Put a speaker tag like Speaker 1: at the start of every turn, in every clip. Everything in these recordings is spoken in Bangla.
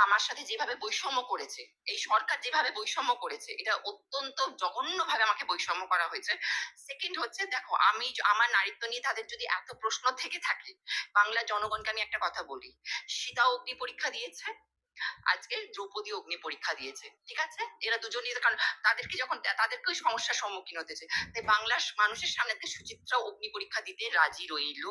Speaker 1: আমার সাথে যেভাবে বৈষম্য করেছে, এই সরকার যেভাবে বৈষম্য করেছে, এটা অত্যন্ত জঘন্য ভাবে আমাকে বৈষম্য করা হয়েছে। সেকেন্ড হচ্ছে, দেখো, আমি আমার নারীত্ব নিয়ে তাদের যদি এত প্রশ্ন থেকে থাকে বাংলা জনগণকে আমি একটা কথা বলি সীতা অগ্নি পরীক্ষা দিয়েছে আজকে দ্রৌপদী অগ্নি পরীক্ষা দিয়েছে, ঠিক আছে? এরা দুজনই কারণ তাদেরকে যখন তাদেরকেও সমস্যার সম্মুখীন হতেছে তাই বাংলার মানুষের সামনে সুচিত্রা অগ্নি পরীক্ষা দিতে রাজি রইল।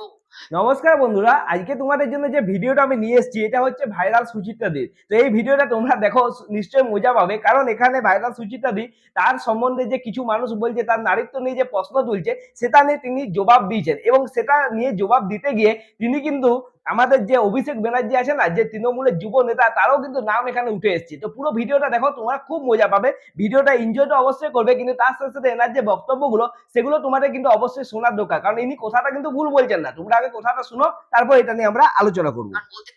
Speaker 2: নমস্কার বন্ধুরা, আজকে তোমাদের জন্য যে ভিডিওটা আমি নিয়ে এসেছি, এটা হচ্ছে ভাইরাল সুচিত্রা দি। তো এই ভিডিওটা তোমরা দেখো, নিশ্চয়ই মজা পাবে, কারণ এখানে ভাইরাল সুচিত্রা দি, তার সম্বন্ধে যে কিছু মানুষ বলছে, তার নারীত্ব নিয়ে যে প্রশ্ন তুলছে, সেটা নিয়ে তিনি জবাব দিয়েছেন। এবং সেটা নিয়ে জবাব দিতে গিয়ে তিনি কিন্তু আমাদের যে অভিষেক ব্যানার্জি আছে না, যে তৃণমূলের যুব নেতা, তারও কিন্তু নাম এখানে উঠে এসেছি। তো পুরো ভিডিওটা দেখো, তোমরা খুব মজা পাবে। ভিডিওটা এনজয় তো অবশ্যই করবে, কিন্তু তার সাথে সাথে এনার যে বক্তব্যগুলো, সেগুলো তোমাদের কিন্তু অবশ্যই শোনার দরকার। কারণ ইনি কথাটা কিন্তু ভুল বলছেন না। তোমরা আগে কথাটা শুনো, তারপর এটা নিয়ে আমরা আলোচনা করব।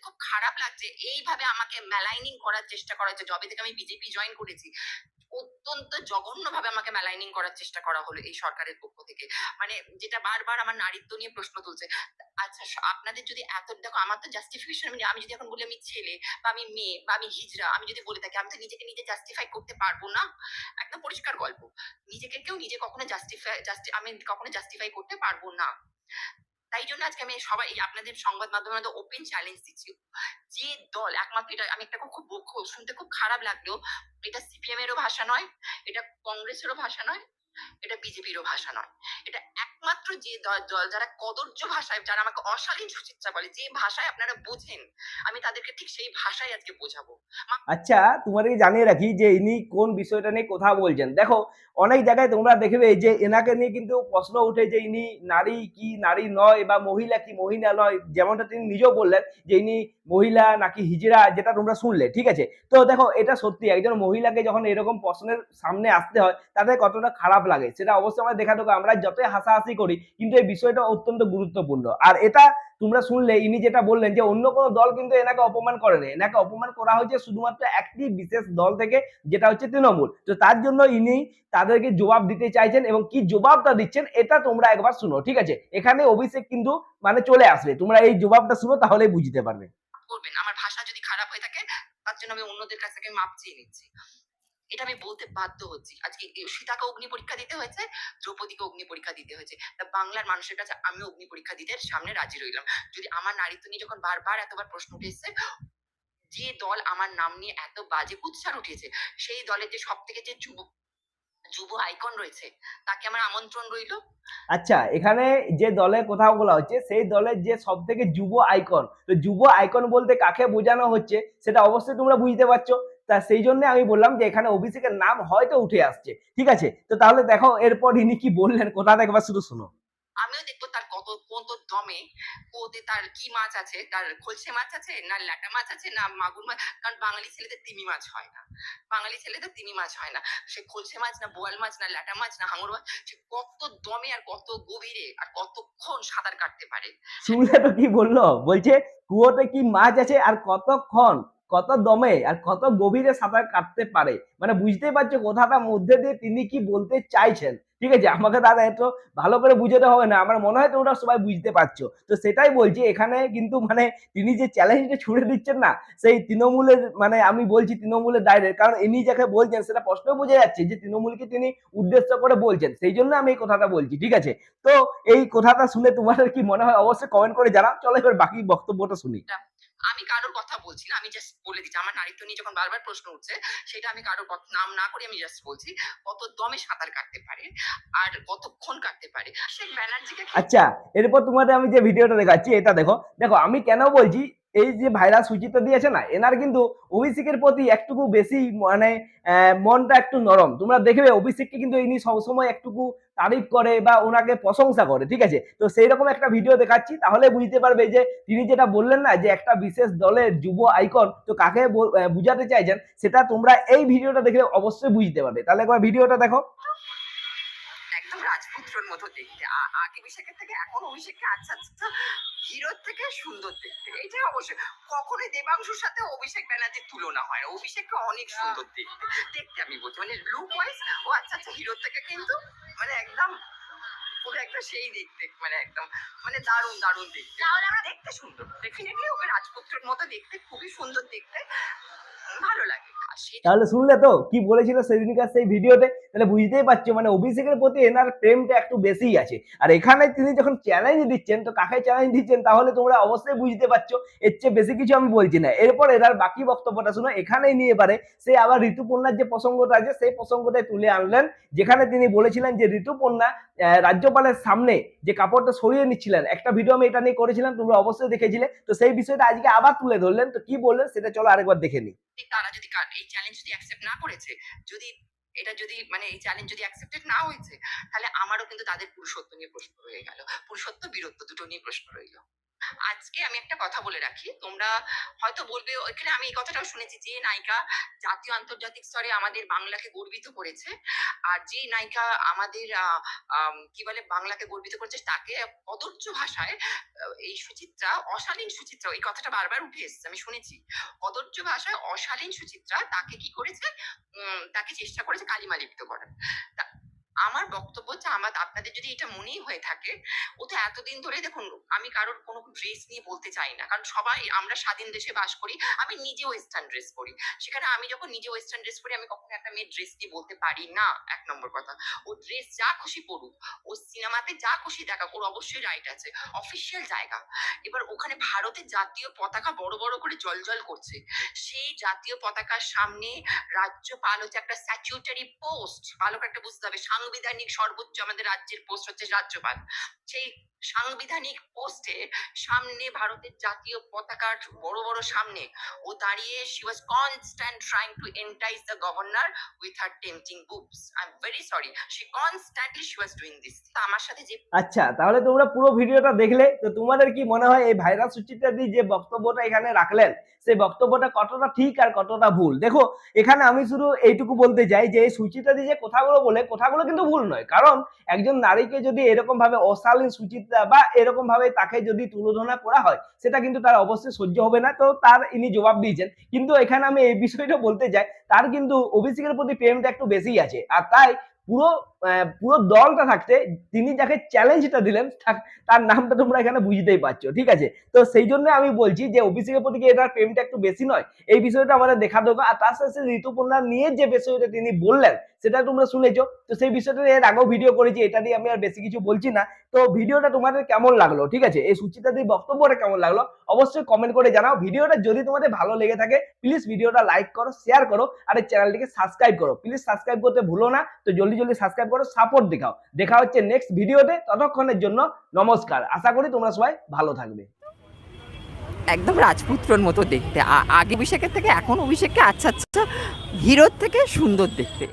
Speaker 1: খুব খারাপ লাগছে, এইভাবে আমাকে মেলাইনিং করার চেষ্টা করা হচ্ছে। যবে থেকে আমি বিজেপি জয়েন করেছি অত্যন্ত জঘন্য ভাবে আমাকে ম্যালাইনিং করার চেষ্টা করা হলো এই সরকারের পক্ষ থেকে। মানে যেটা বারবার আমার নারীত্ব নিয়ে প্রশ্ন তুলছে আচ্ছা আপনাদের যদি এত, দেখো, আমার তো জাস্টিফিকেশন মানে আমি যদি এখন বলি আমি ছেলে বা আমি মেয়ে বা আমি হিজড়া, আমি যদি বলে থাকি, আমি তো নিজেকে নিজে জাস্টিফাই করতে পারব না। একদম পরিষ্কার গল্প। নিজেকে কেউ নিজে কখনো জাস্টিফাই আমি কখনো জাস্টিফাই করতে পারব না। তাই জন্য আজকে আমি সবাই আপনাদের সংবাদ মাধ্যমে ওপেন চ্যালেঞ্জ দিচ্ছি। যে দল, একমাত্র এটা আমি একটা খুব শুনতে খুব খারাপ লাগল। এটা সিপিএম এরও ভাষা নয়, এটা কংগ্রেসেরও ভাষা নয়, এটা বিজেপিরও ভাষা নয়। এটা একমাত্র যে দল- যারা কদর্য ভাষায়, যারা আমাকে অশালীন সুচিত্রা বলে, যে ভাষায় আপনারা বোঝেন, আমি তাদেরকে ঠিক সেই ভাষায় আজকে বোঝাবো।
Speaker 2: আচ্ছা তোমাদেরকে জানিয়ে রাখি যে ইনি কোন বিষয়টা নিয়ে কথা বলছেন। দেখো, অনেক জায়গায় তোমরা দেখবে যে এনাকে নিয়ে কিন্তু প্রশ্ন উঠে যে ইনি নারী কি নারী নয় বা মহিলা কি মহিলা নয়, যেমনটা তিনি নিজেও বললেন যে ইনি মহিলা নাকি হিজড়া, যেটা তোমরা শুনলে, ঠিক আছে? তো দেখো, এটা সত্যি, একজন মহিলাকে যখন এরকম প্রশ্নের সামনে আসতে হয় তাদের কতটা খারাপ লাগে, সেটা অবশ্যই আমরা দেখা দেবো। আমরা যতই হাসাহাসি করি, কিন্তু এই বিষয়টা অত্যন্ত গুরুত্বপূর্ণ। আর এটা তোমরা শুনলে, ইনি যেটা বললেন যে অন্য কোনো দল কিন্তু এনাকে অপমান করেনি এনাকে অপমান করা হয়েছে শুধুমাত্র একটি বিশেষ দল থেকে, যেটা হচ্ছে তৃণমূল। তো তার জন্য ইনি তাদেরকে জবাব দিতে চাইছেন এবং কি জবাবটা দিচ্ছেন, এটা তোমরা একবার শুনো, ঠিক আছে? এখানে অভিষেক কিন্তু মানে চলে আসবে। তোমরা এই জবাবটা শুনো, তাহলেই বুঝতে পারবে।
Speaker 1: আমার ভাষা যদি খারাপ হয়ে থাকে, তার জন্য আমি অন্যদের কাছ থেকে মাপ চেয়ে নিচ্ছি। এটা আমি বলতে বাধ্য হচ্ছি। আজকে সীতাকে অগ্নি পরীক্ষা দিতে হয়েছে, দ্রৌপদীকে অগ্নি পরীক্ষা দিতে হয়েছে। তা বাংলার মানুষের কাছে আমি অগ্নি পরীক্ষা দিতে সামনে রাজি রইলাম। যদি আমার নারীত্ব নিয়ে যখন বারবার এতবার প্রশ্ন উঠে এসছে, যে দল আমার নাম নিয়ে এত বাজে কুৎসার উঠেছে, সেই দলের যে সব থেকে যে যুব যুব আইকন রয়েছে, তাকে আমার আমন্ত্রণ রইল।
Speaker 2: আচ্ছা এখানে যে দলের কোথাও বলা হচ্ছে, সেই দলের যে সব থেকে যুব আইকন তো যুব আইকন বলতে কাকে বোঝানো হচ্ছে, সেটা অবশ্যই তোমরা বুঝতে পারছ। তা সেই জন্য আমি বললাম যে এখানে অভিষেকের নাম হয়তো উঠে আসছে। ঠিক আছে? তো তাহলে দেখো এরপর ইনি কি বললেন কোথাটা একবার শুধু শোনো।
Speaker 1: আমিও দেখব তার কত কত দমে কোতে তার কি মাছ আছে তার খলসে মাছ আছে না ল্যাটা মাছ আছে না মাগুর মাছ কারণ বাঙালি ছেলেদের তিমি মাছ হয় না। বাঙালি ছেলেদের তিমি মাছ হয় না। সে খলসে মাছ না বোয়াল মাছ না ল্যাটা মাছ না হাঙর মাছ সে কত দমে আর কত গভীরে আর কতক্ষণ সাঁতার কাটতে পারে।
Speaker 2: শুনলে তো কি বলল? বলছে কুয়োতে কি মাছ আছে আর কতক্ষণ? কত দমে আর কত গভীরে সাঁতার কাটতে পারে? মানে বুঝতেই পারছ কথাটার মধ্যে দিয়ে তিনি কি বলতে চাইছেন? ঠিক আছে, আমাকে দাদা এত ভালো করে বুঝাতে হবে না, আমার মনে হয় তোমরা সবাই বুঝতে পারছ। তো সেটাই বলছি, এখানে কিন্তু মানে তিনি যে চ্যালেঞ্জটা ছুড়ে দিচ্ছেন না, সেই তৃণমূলের মানে আমি বলছি তৃণমূলের ডাইরেক্ট কারণ ইনি যাকে বলছেন সেটা স্পষ্ট বোঝা যাচ্ছে যে তৃণমূলকে তিনি উদ্দেশ্য করে বলছেন, সেই জন্য আমি এই কথাটা বলছি, ঠিক আছে? তো এই কথাটা শুনে তোমাদের কি মনে হয় অবশ্যই কমেন্ট করে জানাও, চলো এবার বাকি বক্তব্যটা শুনি।
Speaker 1: আমি কারোর কথা বলছি না আমি জাস্ট বলে দিচ্ছি। আমার নারীত্ব নিয়ে যখন বারবার প্রশ্ন উঠছে সেটা আমি কারোর কথা নাম না করে আমি জাস্ট বলছি কত দমে সাঁতার কাটতে পারে আর কতক্ষণ কাটতে পারে। ব্যানার্জিকে
Speaker 2: আচ্ছা এরপর তোমাদের আমি যে ভিডিওটা দেখাচ্ছি এটা দেখো। দেখো আমি কেন বলছি এই যে ভাইরাস সুচিত্রা দিয়েছে না, এনার কিন্তু অভিষেকের প্রতি একটুকু বেশি মানে মনটা একটু নরম। তোমরা দেখবে অভিষেককে কিন্তু ইনি সবসময় একটুকু তারিফ করে বা ওনাকে প্রশংসা করে, ঠিক আছে? তো সেই রকম একটা ভিডিও দেখাচ্ছি, তাহলে বুঝতে পারবে যে তিনি যেটা বললেন না, যে একটা বিশেষ দলের যুব আইকন তো কাকে বুঝাতে চাইছেন, সেটা তোমরা এই ভিডিওটা দেখে অবশ্যই বুঝতে পারবে। তাহলে একবার ভিডিওটা দেখো।
Speaker 1: রাজপুত্রর মতো দেখতে। আগে অভিষেকের থেকে এখন অভিষেককে? আচ্ছা আচ্ছা। হিরোর থেকে সুন্দর দেখতে। এটা অবশ্যই। কখনোই দেবাংশুর সাথে অভিষেক ব্যানার্জির তুলনা হয় না। অভিষেককে অনেক সুন্দর দেখতে। দেখতে আমি বলছি। মানে লুক ওয়াইজ ও আচ্ছা আচ্ছা হিরোর থেকে কিন্তু মানে একদম পুরো একটা সেই দেখতে। মানে একদম মানে দারুণ দারুণ দেখতে। দেখতে সুন্দর। ডেফিনেটলি ওকে রাজপুত্রের মতো দেখতে খুবই সুন্দর দেখতে। ভালো লাগে।
Speaker 2: তাহলে শুনলে তো কি বলেছিল সেদিনকার সেই ভিডিওতে? তাহলে বুঝতেই পারছ মানে অভিষেকের প্রতি এনার প্রেমটা একটু বেশিই আছে। আর এখানে তিনি যখন চ্যালেঞ্জ দিচ্ছেন তো কাকে চ্যালেঞ্জ দিচ্ছেন তাহলে তোমরা অবশ্যই বুঝতে পারছ এর চেয়ে বেশি কিছু আমি বলছি না। এরপর এনার বাকি বক্তব্যটা শুনো এখানেই নিয়ে এবারে সে আবার ঋতুপর্ণার যে প্রসঙ্গটা আছে সেই প্রসঙ্গটাই তুলে আনলেন যেখানে তিনি বলেছিলেন যে ঋতুপর্ণা আহ, রাজ্যপালের সামনে যে কাপড়টা সরিয়ে নিচ্ছিলেন একটা ভিডিও আমি এটা নিয়ে করেছিলাম তোমরা অবশ্যই দেখেছিলে তো সেই বিষয়টা আজকে আবার তুলে ধরলেন তো কি বললেন সেটা চলো আরেকবার দেখে নিই।
Speaker 1: তারা যদি এই চ্যালেঞ্জ যদি অ্যাকসেপ্ট না করেছে, যদি এটা যদি মানে এই চ্যালেঞ্জ যদি অ্যাকসেপ্টেড না হয়েছে, তাহলে আমারও কিন্তু তাদের পুরুষত্ব নিয়ে প্রশ্ন রয়ে গেল। পুরুষত্ব, বীরত্ব দুটো নিয়ে প্রশ্ন রইল। আজকে আমি একটা কথা বলে রাখি। তোমরা হয়তো বলবে, এখানে আমি এই কথাটাও শুনেছি যে নায়িকা জাতীয় আন্তর্জাতিক স্তরে আমাদের বাংলাকে গর্বিত করেছে। আর যে নায়িকা আমাদের কি বলে, বাংলাকে গর্বিত করেছে, তাকে কদর্য ভাষায় এই সুচিত্রা, অশালীন সুচিত্রা, এই কথাটা বারবার উঠে এসেছে, আমি শুনেছি। কদর্য ভাষায় অশালীন সুচিত্রা তাকে কি করেছে? তাকে চেষ্টা করেছে কালিমা লিপ্ত করার। আমার বক্তব্য আমার, আপনাদের যদি এটা মনেই হয়ে থাকে, ও তো এতদিন ধরে দেখুন, আমি কারোর কোনো ড্রেস নিয়ে বলতে চাই না। কারণ সবাই, আমরা স্বাধীন দেশে বাস করি, আমি নিজে ওয়েস্টার্ন ড্রেস পরি। সেখানে আমি যখন নিজে ওয়েস্টার্ন ড্রেস পরি, আমি কখনো একটা মেয়ে ড্রেস নিয়ে বলতে পারি না। এক নম্বর কথা। ও ড্রেস যা খুশি পড়ুক ও সিনেমাতে যা খুশি দেখা ওর অবশ্যই রাইট আছে। অফিসিয়াল জায়গা। এবার ওখানে ভারতের জাতীয় পতাকা বড় বড় করে জলজল করছে। সেই জাতীয় পতাকার সামনে রাজ্যপাল হচ্ছে একটা স্ট্যাচুটারি পোস্ট ভালো একটা বুঝতে হবে, সাংবিধানিক সর্বোচ্চ আমাদের রাজ্যের পোস্ট হচ্ছে রাজ্যপাল। সেই সাংবিধানিক পোস্টে সামনে ভারতের জাতীয় পতাকার বড় বড় সামনে ও দাঁড়িয়ে she was constant trying to entice the governor with her tempting books I am very sorry she constantly she was doing this আমার সাথে যে
Speaker 2: আচ্ছা তাহলে তোমরা পুরো ভিডিওটা দেখলে, তো তোমাদের কি মনে হয় এই ভাইরাস সুচিত্রা দি যে বক্তব্যটা এখানে রাখলেন, সেই বক্তব্যটা কতটা ঠিক আর কতটা ভুল? দেখো, এখানে আমি শুধু এইটুকু বলতে চাই যে এই সুচিত্রা দি যে কথাগুলো বলে, কথাগুলো কিন্তু ভুল নয়। কারণ একজন নারীকে যদি এরকম ভাবে অশালীন সুচিত্রা বা এরকম ভাবে তাকে যদি তুলোধনা করা হয়, সেটা কিন্তু তার অবশ্যই সহ্য হবে না। তো তার ইনি জবাব দিয়েছেন। কিন্তু এখানে আমি এই বিষয়টা বলতে চাই, তার কিন্তু অভিষেকের প্রতি প্রেমটা একটু বেশি আছে। আর তাই পুরো পুরো দলটা থাকতে তিনি যাকে চ্যালেঞ্জটা দিলেন, তার নামটা তোমরা এখানে বুঝতেই পারছ, ঠিক আছে? তো সেই জন্য আমি বলছি যে অভিষেকের প্রতি এটার প্রেমটা একটু বেশি নয়? এই বিষয়টা আমাদের দেখা দরকার। আর তার সাথে ঋতুপর্ণা নিয়ে যে বিষয়টা তিনি বললেন, সেটা তোমরা শুনেছো। তো সেই বিষয়টা নিয়ে এর আগেও ভিডিও করেছি, এটা দিয়ে আমি আর বেশি কিছু বলছি না। তো ভিডিওটা তোমাদের কেমন লাগল, ঠিক আছে? এই সুচিতা দিয়ে বক্তব্যটা কেমন লাগল, অবশ্যই কমেন্ট করে জানাও। ভিডিওটা যদি তোমাদের ভালো লেগে থাকে প্লিজ ভিডিওটা লাইক করো শেয়ার করো, আর এই চ্যানেলটিকে সাবস্ক্রাইব করো। প্লিজ সাবস্ক্রাইব করতে ভুলো না। তো জলদি জলদি সাবস্ক্রাইব করো সাপোর্ট দেখাও। দেখা হচ্ছে নেক্সট ভিডিওতে, ততক্ষণের জন্য নমস্কার। আশা করি তোমরা সবাই ভালো থাকবে।
Speaker 3: একদম রাজপুত্রর মতো দেখতে। আগে অভিষেকের থেকে, এখন অভিষেককে আচ্ছা আচ্ছা হিরোর থেকে সুন্দর দেখতে।